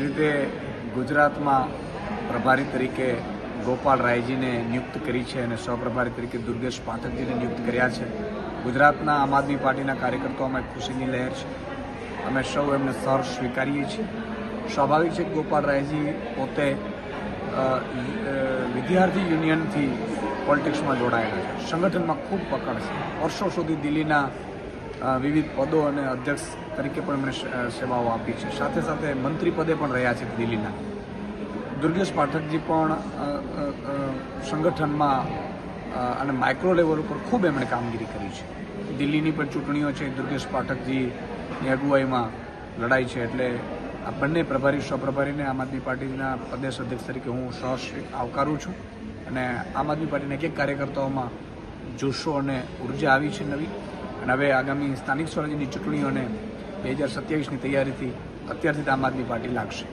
રીતે ગુજરાતમાં પ્રભારી તરીકે ગોપાલ રાયજીને નિયુક્ત કરી છે અને સહપ્રભારી તરીકે દુર્ગેશ પાઠકજીને નિયુક્ત કર્યા છે, ગુજરાતના આમ આદમી પાર્ટીના કાર્યકર્તાઓમાં ખુશીની લહેર છે. અમે સૌ એમને સર સ્વીકારીએ છીએ. સ્વાભાવિક છે ગોપાલ રાયજી પોતે વિદ્યાર્થી યુનિયનથી પોલિટિક્સમાં જોડાયેલા છે. સંગઠનમાં ખૂબ પકડ છે. વર્ષો સુધી દિલ્હીના વિવિધ પદો અને અધ્યક્ષ તરીકે પણ એમણે સેવાઓ આપી છે. સાથે સાથે મંત્રી પદે પણ રહ્યા છે દિલ્હીના. દુર્ગેશ પાઠકજી પણ સંગઠનમાં અને માઇક્રો લેવલ ઉપર ખૂબ એમણે કામગીરી કરી છે. દિલ્હીની પણ ચૂંટણીઓ છે, દુર્ગેશ પાઠકજીની અગુવાઈમાં લડાઈ છે, એટલે આ બંને પ્રભારી સ્વપ્રભારીને આમ આદમી પાર્ટીના પ્રદેશ અધ્યક્ષ તરીકે હું સહર્ષ આવકારું છું. અને આમ આદમી પાર્ટીના એક એક કાર્યકર્તાઓમાં જોશો અને ઊર્જા આવી છે નવી. અને હવે આગામી સ્થાનિક સ્વરાજ્યની ચૂંટણીઓને બે હજાર સત્યાવીસની તૈયારીથી અત્યારથી જ આમ આદમી પાર્ટી લાગશે.